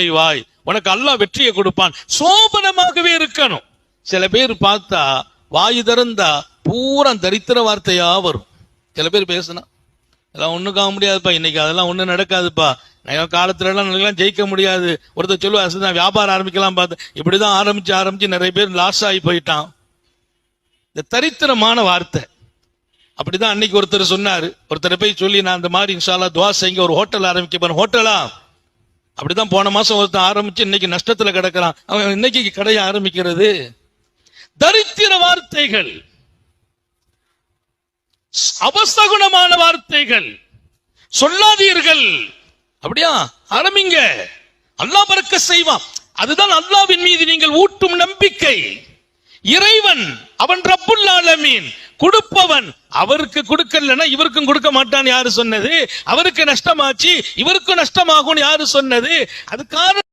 செய்வாய் உனக்கு அல்லாஹ் வெற்றியை கொடுப்பான். சோபனமாகவே இருக்கணும். சில பேர் பார்த்தா வாய் திறந்தா பூரா தரித்திர வார்த்தையா வரும். சில பேர் பேசுனா அதெல்லாம் ஒண்ணும் காண முடியாதுப்பா இன்னைக்கு அதெல்லாம் ஒண்ணும் நடக்காதுப்பா. நான் காலத்துல எல்லாம் நல்லா ஜெயிக்க முடியாது. ஒருத்தர் சொல்லுவா "அசு, வியாபாரம் ஆரம்பிக்கலாம் பார்த்து இப்படிதான் ஆரம்பிச்சு ஆரம்பிச்சு நிறைய பேர் லாஸ் ஆகி போயிட்டான். இந்த தரித்திரமான வார்த்தை. அப்படிதான் அன்னைக்கு ஒருத்தர் சொன்னாரு. ஒருத்தர் போய் சொல்லி நான் அந்த மாதிரி இன்ஷால்லா துவா செய்யுங்க. ஒரு ஹோட்டல் ஆரம்பிக்க போறேன். ஹோட்டலா? அப்படிதான் போன மாசம் ஒருத்தன் ஆரம்பிச்சு இன்னைக்கு நஷ்டத்துல கிடக்கிறான். அவன் இன்னைக்கு கடையை ஆரம்பிக்கிறது. தரித்திர வார்த்தைகள். அவசகுணமான வார்த்தைகள். சொல்லாதீர்கள். அப்படியா? ஆரம்பிங்க. அல்லாஹ் பறக்க செய்வான். அதுதான் அல்லாவின் மீது நீங்கள் ஊட்டும் நம்பிக்கை. இறைவன் அவன் ரப்புல் ஆலமீன். கொடுப்பவன் அவருக்கு கொடுக்கலன்னா இவருக்கும் கொடுக்க மாட்டான் யாரு சொன்னது? அவருக்கு நஷ்டமாச்சு இவருக்கும் நஷ்டமாகும்னு யாரு சொன்னது? அது காரணம்